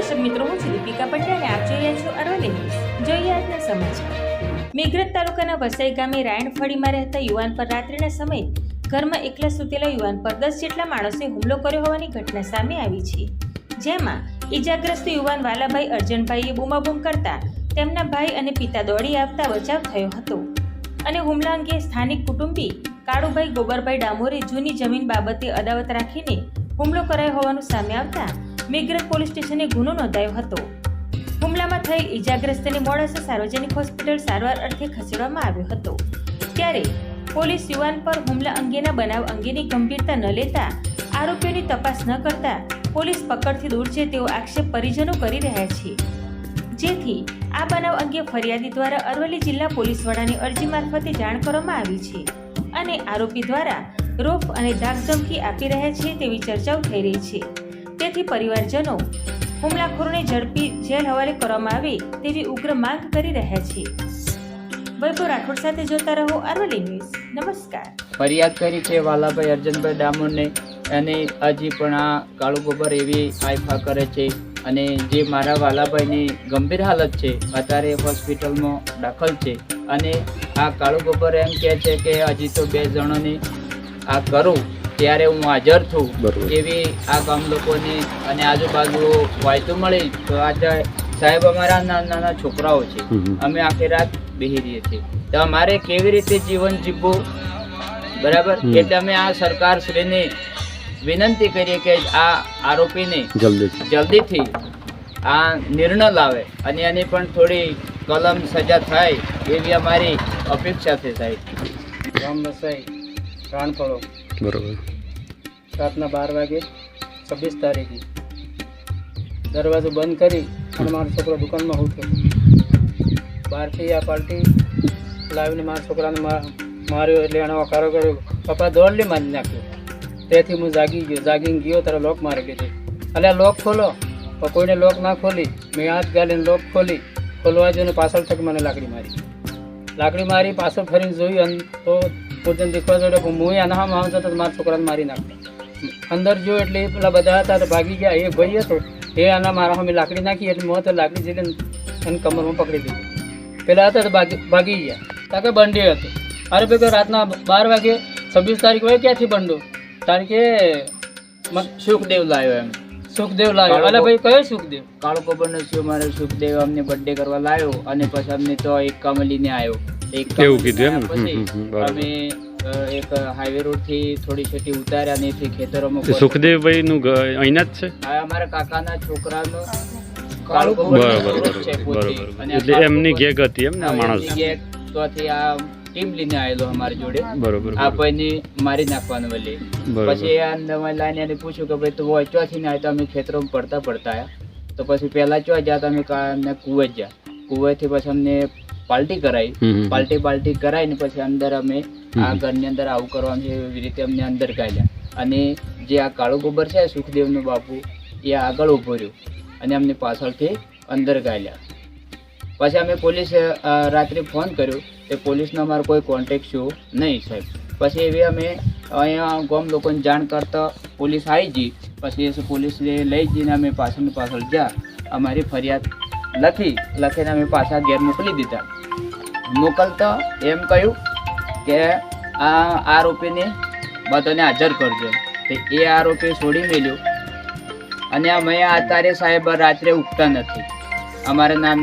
દર્શક મિત્રો, હું છું દીપિકા પટેલ આપ જોઈ રહ્યા છો અરવલ્લી જોઈએ આજના સમાચાર. મેઘરજ તાલુકાના વસાઈ ગામે રાયણફળીમાં રહેતા યુવાન પર રાત્રિના સમયે ઘરમાં એકલા સૂતેલા યુવાન પર દસ જેટલા માણસે હુમલો કર્યો હોવાની ઘટના સામે આવી છે. જેમાં ઈજાગ્રસ્ત યુવાન વાલાભાઈ અર્જનભાઈએ બૂમાબૂમ કરતા તેમના ભાઈ અને પિતા દોડી આવતા બચાવ થયો હતો. અને હુમલા અંગે સ્થાનિક કુટુંબી કાળુભાઈ ગોબરભાઈ ડામોરે જૂની જમીન બાબતે અદાવત રાખીને હુમલો કરાયો હોવાનું સામે આવતા મેઘરજ પોલીસ સ્ટેશને ગુનો નોંધાયો હતો. હુમલામાં થયેલ ઇજાગ્રસ્તને મોડાસા સાર્વજનિક હોસ્પિટલ સારવાર અર્થે ખસેડવામાં આવ્યો હતો. ત્યારે પોલીસ યુવાન પર હુમલા અંગેના બનાવ અંગેની ગંભીરતા ન લેતા, આરોપીઓની તપાસ ન કરતા પોલીસ પકડથી દૂર છે તેવો આક્ષેપ પરિજનો કરી રહ્યા છે. જેથી આ બનાવ અંગે ફરિયાદી દ્વારા અરવલ્લી જિલ્લા પોલીસ વડાની અરજી મારફતે જાણ કરવામાં આવી છે અને આરોપી દ્વારા રોફ અને ધાકધમકી આપી રહ્યા છે તેવી ચર્ચાઓ થઈ રહી છે. તેથી પરિવારજનો હુમલાખોરોને ઝડપી જેલ હવાલે કરવામાં આવે તેવી ઉગ્ર માંગ કરી રહ્યા છે. વૈભવ રાઠોડ સાથે જોતા રહો અરવલ્લી ન્યૂઝ. નમસ્કાર. ફરિયાદ કરી છે વાલાભાઈ અર્જનભાઈ ડામોરને. અને હજી પણ આ કાળુ ગોબર એવી આઈફા કરે છે. અને જે મારા વાલાભાઈની ગંભીર હાલત છે, અત્યારે હોસ્પિટલમાં દાખલ છે. અને આ કાળુ ગોબર એમ કહે છે કે હજી તો બે જણોને આ કરું. ત્યારે હું હાજર છું. એવી આ ગામ લોકોની અને આજુબાજુ વાયતું મળી તો આજે સાહેબ અમારા નાના નાના છોકરાઓ છે. અમે આખી રાત બેહી રહીએ છીએ. તો અમારે કેવી રીતે જીવન જીવવું? બરાબર? કે એટલે અમે આ સરકાર શ્રીને વિનંતી કરીએ કે આ આરોપીને જલ્દી જલ્દીથી આ નિર્ણય લાવે અને એની પણ થોડી કલમ સજા થાય એવી અમારી અપેક્ષા છે સાહેબ. ગામ વસાઈ રાણપળો બરોબર. રાતના બાર વાગે છવ્વીસ તારીખે. દરવાજો બંધ કરી અને મારો છોકરો દુકાનમાં હું બહારથી આ પાર્ટી લાવીને મારા છોકરાને માર્યો એટલે એનો વકારો કર્યો. પપ્પા દોડલી મારી નાખ્યો. તેથી હું જાગી ગયો. જાગીને ગયો ત્યારે લોક મારી લીધી. એટલે લોક ખોલો. પણ કોઈને લોક ના ખોલી. મેં હાથ ગાલીને લોક ખોલી. ખોલવા જોઈને પાછળ થકી મને લાકડી મારી. લાકડી મારી પાછળ ફરીને જોયું અને તો પોતાને દેખવા જોડે હું આના હામ આવતો તો મારા છોકરાને મારી નાખતો અંદર જો એટલે એ પેલા બધા હતા તો ભાગી ગયા. એ ભાઈ હતો એ આના મારા સામે લાકડી નાખી એટલે મોં તો લાકડી જઈને એને કમરમાં પકડી દીધી પેલા હતા તો ભાગી ભાગી ગયા. તાકે બંડી હતો. અરે ભાઈ રાતના બાર વાગે છવ્વીસ તારીખ હોય ક્યાંથી બંડો? તારીખે કે સુખદેવ લાવ્યો એમ. સુખદેવ લાવ્યો અલે ભાઈ કયો સુખદેવ? કાળો કબરનો શું મારે સુખદેવ અમને બર્થડે કરવા લાવ્યો અને પછી અમને તો એક કમલીને આવ્યો એક એવું કીધું એમ? અમે એક હાઈવે રોડથી થોડી છેટી ઉતાર્યા અને એથી ખેતરોમાં સુખદેવભાઈ નું અહીંના જ છે? આ અમારા કાકાના છોકરાનો બરોબર બરોબર છે પોતે. બરોબર. અને આ એટલે એમની ગેગ હતી એમ ને માણસ? એમની ગેંગ આ ટીમ લઈને આવેલો અમારી જોડે. બરોબર આ. ભાઈને મારી નાખવાનું વલી પછી આ નવા લાઈને એને પૂછ્યું કે ભાઈ તું હોય ચોથી ના તો અમે ખેતરોમાં પડતા પડતા તો પછી પહેલા ચો જ્યાં તમે ને કુવે જ જા કુવેથી પછી અમને પાલટી કરાવી. પાલટી પાલટી કરાવીને પછી અંદર અમે આ ઘરની અંદર આવું કરવાનું છે એવી રીતે અમને અંદર કાઢ્યા. અને જે આ કાળો ગોબર છે સુખદેવનો બાપુ એ આગળ ઊભો રહ્યો. અને અમને પાછળથી અંદર કાઢ્યા. પછી અમે પોલીસ રાત્રે ફોન કર્યો એ પોલીસનો અમારો કોઈ કોન્ટેક્ટ શું નહીં સાહેબ. પછી એવી અમે અહીંયા ગામ લોકોને જાણ કરતા પોલીસ આવી ગઈ. પછી પોલીસને લઈ જઈને અમે પાછળ પાછળ ગયા. અમારી ફરિયાદ લખી લખીને અમે પાછા ઘેર મોકલી દીધા. મોકલતા એમ કહ્યું કે આ આરોપીને બધાને હાજર કરજો. તો એ આરોપી છોડી મેલ્યો. અને અમે અત્યારે સાહેબ રાત્રે ઉઠતા નથી. અમારા નામ